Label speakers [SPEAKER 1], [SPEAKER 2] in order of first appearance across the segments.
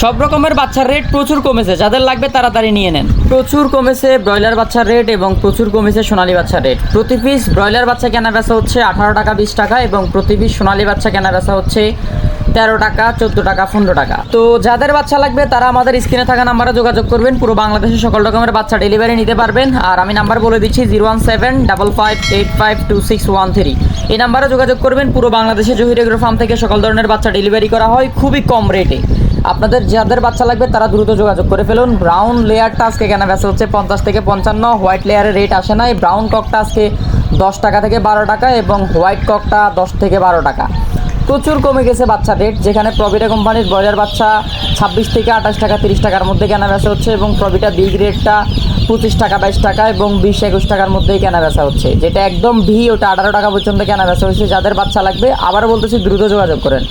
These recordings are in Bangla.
[SPEAKER 1] সব রকমের বাচ্চার রেট প্রচুর কমেছে, যাদের লাগবে তাড়াতাড়ি নিয়ে নেন। প্রচুর কমেছে ব্রয়লার বাচ্চার রেট এবং প্রচুর কমেছে সোনালী বাচ্চার রেট প্রতি পিস ব্রয়লার বাচ্চা কেনা বেচা হচ্ছে আঠারো টাকা, বিশ টাকা এবং প্রতি পিস সোনালী বাচ্চা কেনা বেচা হচ্ছে তেরো টাকা, চোদ্দ টাকা, পনেরো টাকা। তো যাদের বাচ্চা লাগবে তারা আমাদের স্ক্রিনে থাকা নাম্বারে যোগাযোগ করবেন, পুরো বাংলাদেশে সকল রকমের বাচ্চা ডেলিভারি নিতে পারবেন। আর আমি নাম্বার বলে দিচ্ছি zero one seven double five eight five two six one three এই নাম্বারে যোগাযোগ করবেন, পুরো বাংলাদেশে জহির এগ্রো ফার্ম থেকে সকল ধরনের বাচ্চা ডেলিভারি করা হয় খুবই কম রেটে আপনাদের যাদের বাচ্চা লাগবে, তারা দ্রুত যোগাযোগ করে ফেলুন। ব্রাউন লেয়ারটা আজকে কেনা বেচা হচ্ছে পঞ্চাশ থেকে পঞ্চান্ন। হোয়াইট লেয়ারের রেট আসে না এই ব্রাউন ককটা আজকে দশ টাকা থেকে বারো টাকা এবং হোয়াইট ককটা দশ থেকে বারো টাকা। প্রচুর কমে গেছে বাচ্চা রেট যেখানে প্রবিটা কোম্পানির ব্রয়লার বাচ্চা ছাব্বিশ থেকে আঠাশ টাকা, তিরিশ টাকার মধ্যে কেনা বেচা হচ্ছে এবং প্রবিটা বি রেটটা পঁচিশ টাকা, বাইশ টাকা এবং বিশ, একুশ টাকার মধ্যেই কেনা বেচা হচ্ছে। যেটা একদম ভি, ওটা আঠারো টাকা পর্যন্ত কেনা বেচা হচ্ছে যাদের বাচ্চা লাগবে, আবারও বলতেছি দ্রুত যোগাযোগ করেন।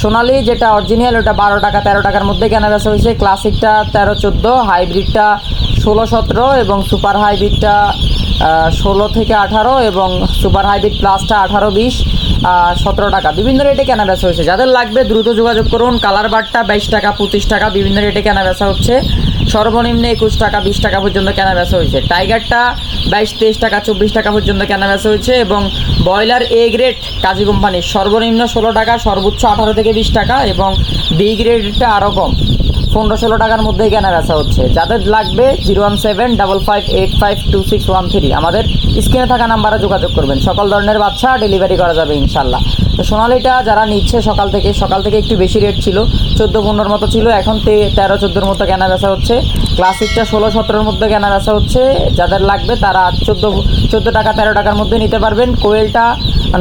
[SPEAKER 1] সোনালি, যেটা অরিজিনাল ওটা বারো টাকা, তেরো টাকার মধ্যে কেনা বেচা হয়েছে। ক্লাসিকটা তেরো চোদ্দ হাইব্রিডটা ষোলো সতেরো এবং সুপার হাইব্রিডটা ষোলো থেকে আঠারো এবং সুপার হাইব্রিড প্লাসটা আঠারো, বিশ সতেরো টাকা। বিভিন্ন রেটে কেনা বেচা হয়েছে যাদের লাগবে দ্রুত যোগাযোগ করুন। কালার বারটা বাইশ টাকা, পঁচিশ টাকা। বিভিন্ন রেটে কেনা বেচা হচ্ছে। সর্বনিম্ন একুশ টাকা, বিশ টাকা পর্যন্ত কেনা বেচা হয়েছে। টাইগারটা বাইশ, তেইশ টাকা, চব্বিশ টাকা পর্যন্ত কেনা বেচা হয়েছে এবং ব্রয়লার এ গ্রেড কাজী কোম্পানির সর্বনিম্ন ষোলো টাকা, সর্বোচ্চ আঠারো থেকে বিশ টাকা এবং বি গ্রেডটা আরও কম। পনেরো, ষোলো টাকার মধ্যেই কেনা বেচা হচ্ছে। যাদের লাগবে, zero one seven, double five, eight five, two six, one three. আমাদের স্ক্রিনে থাকা নাম্বারে যোগাযোগ করবেন। সকল ধরনের বাচ্চা ডেলিভারি করা যাবে ইনশাল্লাহ তো সোনালিটা যারা নিচ্ছে সকাল থেকে সকাল থেকে একটু বেশি রেট ছিল, চোদ্দ, পনেরোর মতো ছিল, এখন তে তেরো, চোদ্দোর মতো কেনা বেচা হচ্ছে। ক্লাসিকটা ষোলো, সতেরোর মধ্যে কেনা বেচা হচ্ছে। যাদের লাগবে, তারা চোদ্দ চোদ্দ টাকা, তেরো টাকার মধ্যে নিতে পারবেন। কোয়েলটা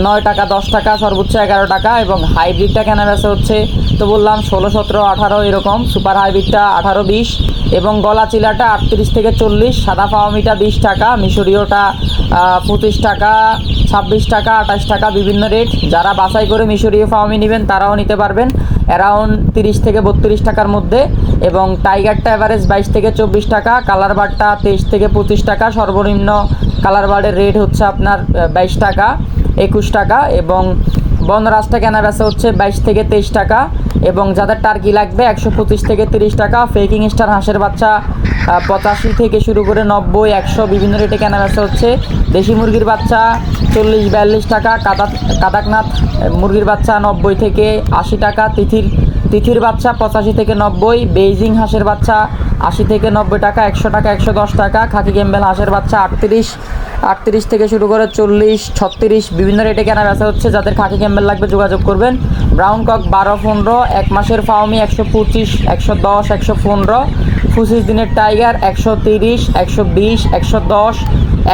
[SPEAKER 1] নয় টাকা, দশ টাকা, সর্বোচ্চ এগারো টাকা এবং হাইব্রিডটা কেনা বেচা হচ্ছে তো বললাম, ষোলো, সতেরো, আঠারো এরকম, সুপার হাইব্রিডটা আঠারো, বিশ এবং গলা চিলাটা আটত্রিশ থেকে চল্লিশ, সাদা ফাওয়ামিটা বিশ টাকা, মিশরীয়টা পঁচিশ টাকা, ছাব্বিশ টাকা, আঠাশ টাকা, বিভিন্ন রেট। যারা বাছাই করে মিশরীয় ফাওয়ামি নেবেন, তারাও নিতে পারবেন। অ্যারাউন্ড তিরিশ থেকে বত্রিশ টাকার মধ্যে এবং টাইগারটা অ্যাভারেজ বাইশ থেকে চব্বিশ টাকা, কালার বারটা তেইশ থেকে পঁচিশ টাকা, সর্বনিম্ন কালার বারের রেট হচ্ছে আপনার বাইশ টাকা, একুশ টাকা এবং বনরাজটা কেনা বেচা হচ্ছে বাইশ থেকে তেইশ টাকা এবং যাদের টার্কি লাগবে একশো পঁচিশ থেকে তিরিশ টাকা, ফেকিং স্টার হাঁসের বাচ্চা পঁচাশি থেকে শুরু করে নব্বই, একশো বিভিন্ন রেটে কেনা বেচা হচ্ছে। দেশি মুরগির বাচ্চা চল্লিশ, বিয়াল্লিশ টাকা, কাদা কাদাকনাথ মুরগির বাচ্চা নব্বই থেকে আশি টাকা, তিথির তিথির বাচ্চা পঁচাশি থেকে নব্বই, বেইজিং হাঁসের বাচ্চা আশি থেকে নব্বই টাকা, একশো টাকা, একশো দশ টাকা, খাকি গেম্বেল হাঁসের বাচ্চা আটত্রিশ আটত্রিশ থেকে শুরু করে চল্লিশ, ছত্রিশ, বিভিন্ন রেটে কেনা বেচা হচ্ছে। যাদের খাকি ক্যাম্বেল লাগবে যোগাযোগ করবেন। ব্রাউন কক বারো পনেরো, এক মাসের ফাউমি একশো পঁচিশ, একশো দশ, একশো পনেরো পঁচিশ দিনের টাইগার একশো তিরিশ, একশো বিশ, একশো দশ,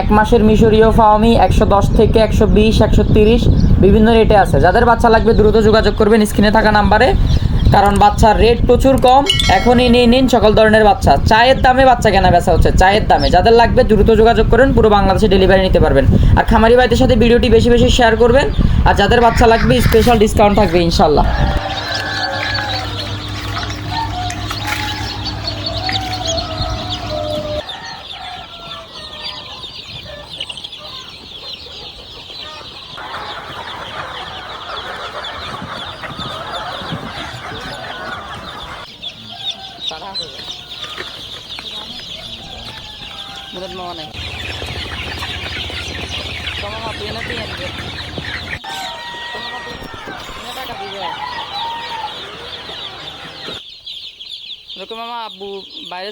[SPEAKER 1] এক মাসের মিশরীয় ফাওমি একশো দশ থেকে একশো বিশ, একশো তিরিশ, বিভিন্ন রেটে আছে। যাদের বাচ্চা লাগবে দ্রুত যোগাযোগ করবেন স্ক্রিনে থাকা নাম্বারে। কারণ বাচ্চার রেট প্রচুর কম। এখনই নিয়ে নিন সকল ধরনের বাচ্চা। চায়ের দামে বাচ্চা কেনা বেচা হচ্ছে। চায়ের দামে। যাদের লাগবে দ্রুত যোগাযোগ করেন, পুরো বাংলাদেশে ডেলিভারি নিতে পারবেন। আর খামারি ভাইদের সাথে ভিডিওটি বেশি বেশি শেয়ার করবেন। আর যাদের বাচ্চা লাগবে স্পেশাল ডিসকাউন্ট থাকবে ইনশাল্লাহ Menurut mau nih. Kamu mau pilih nanti ya? Kamu mau pilih? Ini apa kata dia? Mama abu bayar